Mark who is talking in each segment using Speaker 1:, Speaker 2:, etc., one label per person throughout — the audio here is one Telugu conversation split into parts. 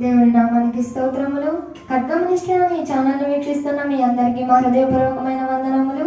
Speaker 1: దేవుడి నామానికి స్తోత్రములు. ఖడ్గం నిష్ఠ ఈ ఛానల్ వీక్షిస్తున్న మీ అందరికీ మా హృదయపూర్వకమైన వందనములు.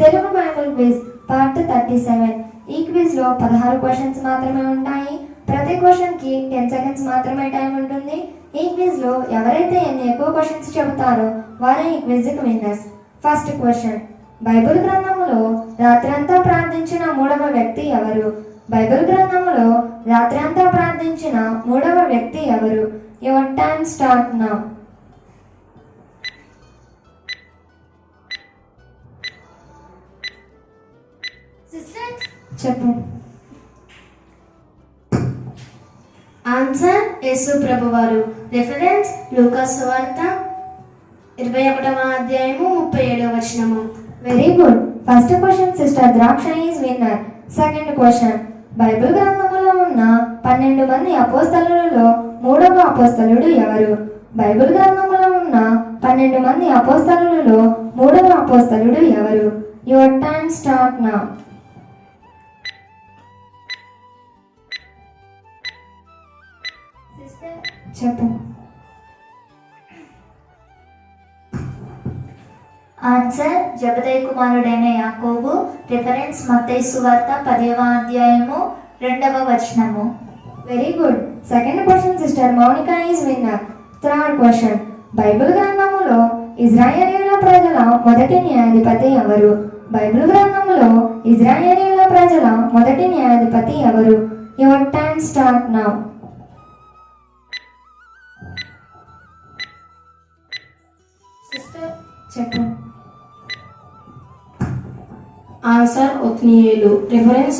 Speaker 1: Telugu Bible quiz part thirty seven. ఈ క్విజ్లో పదహారు క్వశ్చన్స్ మాత్రమే ఉంటాయి. ప్రతి క్వశ్చన్కి టెన్ సెకండ్స్ మాత్రమే టైం ఉంటుంది. ఈ క్విజ్లో ఎవరైతే ఎన్ని ఎక్కువ క్వశ్చన్స్ చెబుతారో వారే ఈ quiz winners. First question. Bible గ్రంథములో రాత్రంతా ప్రార్థించిన మూడవ వ్యక్తి ఎవరు? బైబిల్ గ్రంథములో రాత్రంతా ప్రార్థించిన మూడవ వ్యక్తి ఎవరు? యువర్ టైమ్ స్టార్ట్ నా చెప్పు.
Speaker 2: ఆన్సర్ యేసు ప్రభువారు. రెఫరెన్స్ లూకాస్ వార్త ఇరవై ఒకటవ అధ్యాయము ముప్పై ఏడవ వచనము.
Speaker 1: Very good first question sister Draksha is winner second question Bible గ్రంథములో ఉన్న పన్నెండు మంది అపోస్తలులలో మూడవ అపోస్తలుడు ఎవరు? బైబిల్ గ్రంథములో ఉన్న పన్నెండు మంది అపోస్తలులలో మూడవ అపోస్తలుడు ఎవరు? యువర్ టైమ్ స్టార్ట్ నా. చెప్పు.
Speaker 2: ఆన్సర్ జబదయ్ కుమారుడైన యాకోబు. రిఫరెన్స్ మత్తైసు వార్త పదవ అధ్యాయము రెండవ వచనము.
Speaker 1: Very good second question sister Mounika is winner third question Bible గ్రంథములో ఇజ్రాయేలీల ప్రజల మొదటి న్యాయాధిపతి ఎవరు? బైబిల్ గ్రంథములో ఇజ్రాయేలీల ప్రజల మొదటి న్యాయాధిపతి ఎవరు? Your time start now sister చెప్పండి
Speaker 3: ఆన్సర్ ఒత్నియేలు రిఫరెన్స్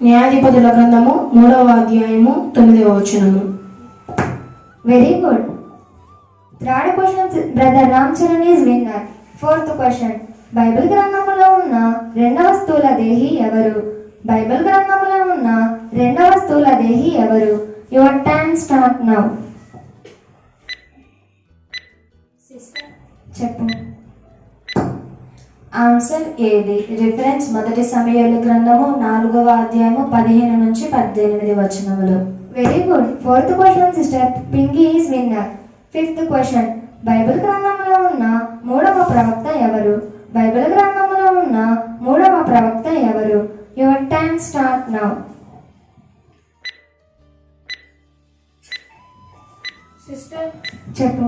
Speaker 3: న్యాయాధిపతుల గ్రంథము మూడవ అధ్యాయము తొమ్మిదవ వచనము.
Speaker 1: Very good third question brother Ram Charan is winner fourth question Bible గ్రంథములో ఉన్న రెండవ స్థూల దేహి ఎవరు? బైబిల్ గ్రంథములో ఉన్న రెండవ స్థూల దేహి ఎవరు? యువర్ టైమ్ స్టార్ట్ నౌ చెప్పు
Speaker 2: ఆన్సర్ ఏది? రిఫరెన్స్ మొదటి సమయాలు గ్రంథము నాలుగవ అధ్యాయము పదిహేను నుంచి పద్దెనిమిది వచనములు.
Speaker 1: Very good fourth question sister Pinky is winner fifth question Bible గ్రంథంలో ఉన్న మూడవ ప్రవక్త ఎవరు? బైబిల్ గ్రంథంలో ఉన్న మూడవ ప్రవక్త ఎవరు? యువర్ టైమ్ స్టార్ట్ నౌ చెప్పు.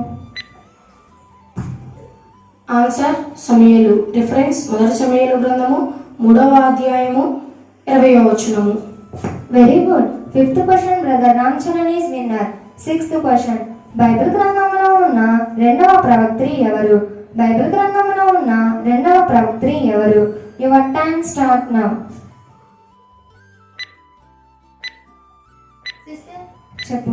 Speaker 3: ఆన్సర్ సమయలు. రిఫరెన్స్ మొదటి సమయలు గ్రంథము మూడవ అధ్యాయము ఇరవై వచనము.
Speaker 1: Very good fifth question brother Ram Charan is winner sixth question Bible గ్రంథంలో ఉన్న రెండవ ప్రవక్త్రి ఎవరు? బైబిల్ గ్రంథంలో ఉన్న రెండవ ప్రవక్త్రి ఎవరు? యువర్ టైం స్టార్ట్ నౌ చెప్పు.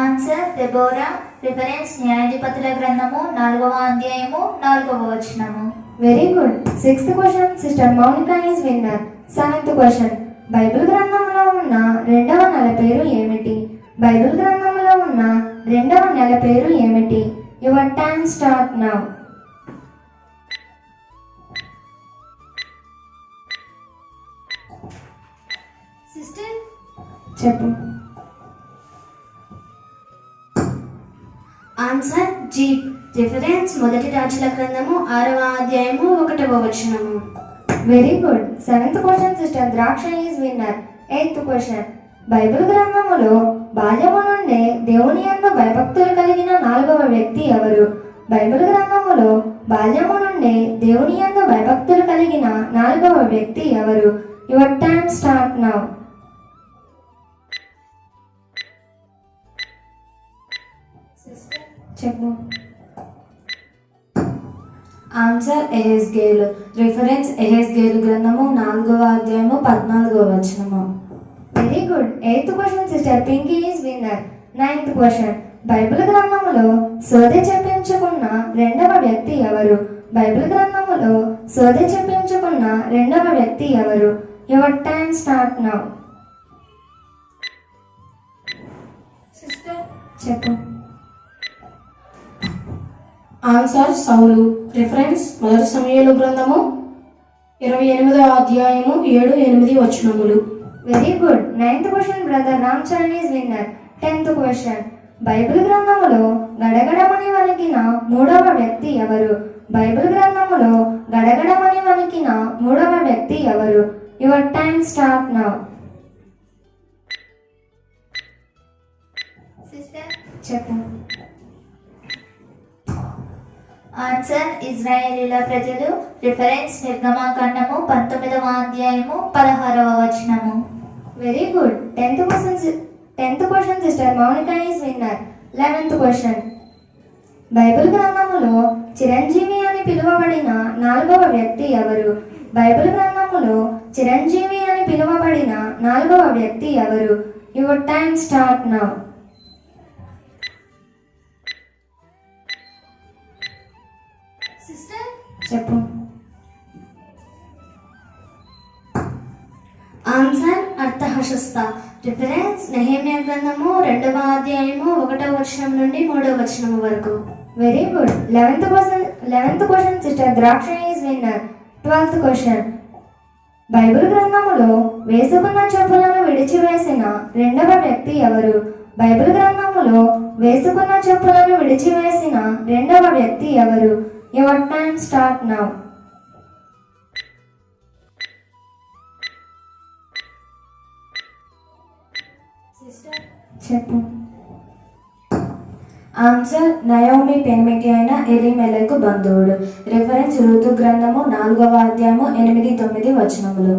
Speaker 2: ఆన్సర్ దెబోరా రిఫరెన్స్ న్యాయాధిపతుల గ్రంథము నాలుగవ అధ్యాయము నాలుగవ వచనము.
Speaker 1: Very good sixth question sister Mounika is winner seventh question Bible గ్రంథంలో ఉన్న రెండవ నెల పేరు ఏమిటి? బైబిల్ గ్రంథంలో ఉన్న రెండవ నెల పేరు ఏమిటి? Your time start now
Speaker 2: sister
Speaker 1: చెప్పు.
Speaker 2: ఆన్సర్ జీప్ రిఫరెన్స్ మొదటి రాజుల గ్రంథము ఆరవ అధ్యాయము ఒకటవ వచనము.
Speaker 1: Very good seventh question sister Draksha is winner eighth question Bible గ్రంథములో బాల్యము నుండే దేవుని యందు భయభక్తులు కలిగిన నాలుగవ వ్యక్తి ఎవరు? బైబిల్ గ్రంథములో బాల్యము నుండే దేవుని యందు భయభక్తులు కలిగిన నాలుగవ వ్యక్తి ఎవరు? యువర్ టైమ్ స్టార్ట్ నౌ చెప్పు.
Speaker 2: ఆన్సర్ ఎహెస్గేలు రిఫరెన్స్ ఎహెస్గేలు గ్రంథము నాలుగవ అధ్యాయము పద్నాలుగవ వచనము.
Speaker 1: Very good eighth question sister Pinky is winner ninth question Bible గ్రంథములో సోదె చెప్పించుకున్న రెండవ వ్యక్తి ఎవరు? బైబిల్ గ్రంథములో సోదె చెప్పించుకున్న రెండవ వ్యక్తి ఎవరు? Your time start now
Speaker 2: sister
Speaker 1: చెప్పు.
Speaker 3: Answer Saul. రిఫరెన్స్ మొదటి సమయాలు గ్రంథము ఇరవై ఎనిమిదవ అధ్యాయము ఏడు ఎనిమిది వచనములు.
Speaker 1: Very good ninth question brother Ram Charan is winner tenth question Bible గ్రంథములో గడగడమని వణికిన మూడవ వ్యక్తి ఎవరు? బైబిల్ గ్రంథములో గడగడమని వణికిన మూడవ వ్యక్తి ఎవరు? Your time start now
Speaker 2: sister
Speaker 1: చెప్పు
Speaker 2: ఆన్సర్ ఇజ్రాయేలీల ప్రజలు రిఫరెన్స్ నిర్గమాకాండము పంతొమ్మిదవ అధ్యాయము పదహారవ వచనము.
Speaker 1: Very good tenth question tenth question sister Mounika is winner eleventh question Bible గ్రంథములో చిరంజీవి అని పిలువబడిన నాలుగవ వ్యక్తి ఎవరు? బైబిల్ గ్రంథములో చిరంజీవి అని పిలువబడిన నాలుగవ వ్యక్తి ఎవరు? యువర్ టైం స్టార్ట్ నౌ చెప్పు.
Speaker 2: ఆన్సర్ అర్థహశస్త. రిఫరెన్స్ నెహేమియా గ్రంథము రెండవ అధ్యాయము ఒకటవ వచనం నుండి మూడవ వచనం వరకు.
Speaker 1: Very good eleventh question eleventh question sister Draksha is winner twelfth question Bible గ్రంథములో వేసుకున్న చెప్పులను విడిచివేసిన రెండవ వ్యక్తి ఎవరు? బైబిల్ గ్రంథములో వేసుకున్న చెప్పులను విడిచివేసిన రెండవ వ్యక్తి ఎవరు? యువర్ టైమ్ స్టార్ట్ నౌ చెప్పు.
Speaker 4: ఆన్సర్ నయోమి పెన్మెకి అయిన ఎలిమెలకు బంధువుడు రిఫరెన్స్ ఋతు గ్రంథము నాలుగవ అధ్యాయము ఎనిమిది తొమ్మిది వచనములు.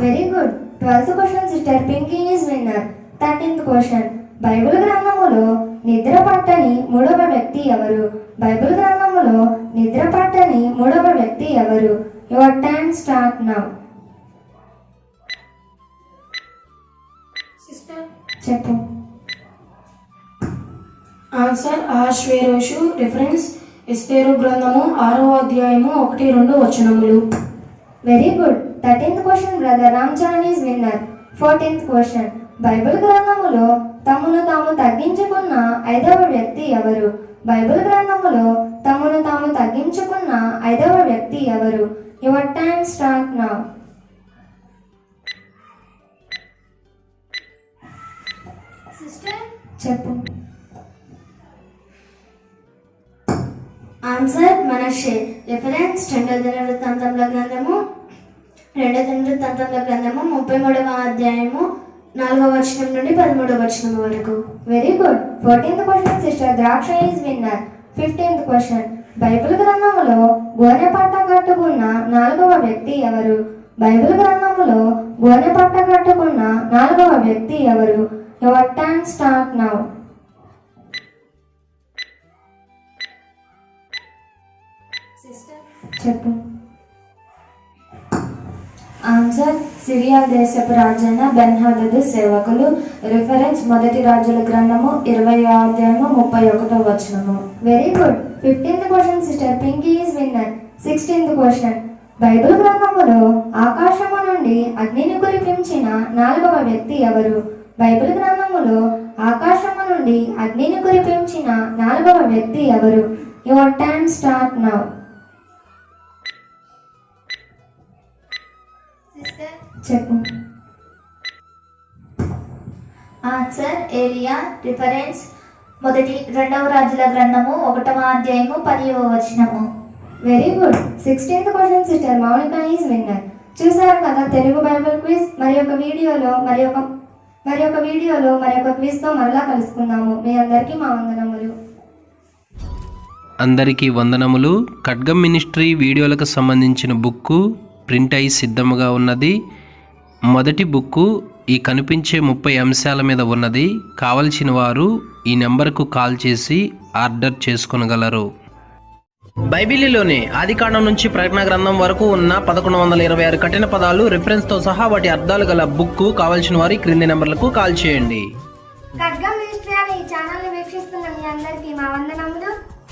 Speaker 1: Very good twelfth question sister Pinky is winner thirteenth question Bible గ్రంథములో నిద్ర పట్టని మూడవ వ్యక్తి ఎవరు? బైబిల్ గ్రంథములో నిద్ర పట్టని మూడవ వ్యక్తి ఎవరు? Your time start now
Speaker 2: sister
Speaker 1: చెప్పు.
Speaker 3: ఆన్సర్ ఆశ్వేరోషు రిఫరెన్స్ ఎస్తేరు గ్రంథము ఆరవ అధ్యాయము ఒకటి రెండు వచనములు.
Speaker 1: Very good thirteenth question brother Ram Charan is winner fourteenth question Bible గ్రంథములో తమను తాము తగ్గించుకున్న ఐదవ వ్యక్తి ఎవరు? బైబిల్ గ్రంథములో తగ్గించుకున్న ఐదవ వ్యక్తి ఎవరు? Your time start now
Speaker 2: sister
Speaker 1: చెప్పు.
Speaker 2: ఆన్సర్ మనషే రిఫరెన్స్ రెండో దినవృత్తాంతముల గ్రంథము. రెండో దినవృత్తాంతముల గ్రంథము ముప్పై మూడవ అధ్యాయము నాలుగవ వచనం నుండి పదమూడవ వచనం వరకు.
Speaker 1: Very good fourteenth question sister Draksha is winner fifteenth question Bible గ్రంథములో గోనె పట్ట కట్టుకున్న నాలుగవ వ్యక్తి ఎవరు? బైబిల్ గ్రంథములో గోనె పట్ట కట్టుకున్న నాలుగవ వ్యక్తి ఎవరు? Your time start now.
Speaker 2: Sister?
Speaker 1: చెప్పు.
Speaker 4: ఆన్సర్ సిరియా దేశపు రాజైన బెన్హదదు సేవకులు రిఫరెన్స్ మొదటి రాజుల గ్రంథము ఇరవై అధ్యాయము ముప్పై ఒకటో వచనము.
Speaker 1: Very good fifteenth question sister Pinky is winner sixteenth question Bible గ్రంథములో ఆకాశము నుండి అగ్నిని కురిపించిన నాలుగవ వ్యక్తి ఎవరు? బైబిల్ గ్రంథములో ఆకాశము నుండి అగ్నిని కురిపించిన నాలుగవ వ్యక్తి ఎవరు? యువర్ టైం స్టార్ట్ నౌ చెప్పు.
Speaker 2: ఆన్సర్ ఏలియా రిఫరెన్స్ మొదటి రెండవ రాజుల గ్రంథము ఒకటవ అధ్యాయము పదివ వచనము.
Speaker 1: Very good sixteenth question sister Mounika is winner చూసారు కదా తెలుగు బైబిల్ క్విజ్ మరి ఒక వీడియోలో మరి ఒక మరి ఒక వీడియోలో మరి ఒక క్విజ్తో మరలా కలుసుకుందాము. మీ అందరికీ మా వందనములు.
Speaker 5: అందరికీ వందనములు. ఖడ్గం మినిస్ట్రీ వీడియోలకు సంబంధించిన బుక్కు ప్రింట్ అయి సిద్ధముగా ఉన్నది. మొదటి బుక్కు ఈ కనిపించే ముప్పై అంశాల మీద ఉన్నది. కావలసిన వారు ఈ నెంబర్కు కాల్ చేసి ఆర్డర్ చేసుకొనగలరు. బైబిలిలోని ఆదికాండం నుంచి ప్రకటన గ్రంథం వరకు ఉన్న పదకొండు వందల ఇరవై ఆరు కఠిన పదాలు రిఫరెన్స్తో సహా వాటి అర్థాలు గల బుక్ కావలసిన వారి క్రింది నెంబర్లకు కాల్ చేయండి.
Speaker 1: ఖడ్గం మినిస్ట్రీ అనే ఈ ఛానల్ని వీక్షిస్తున్న మీ అందరికీ మా వందనములు.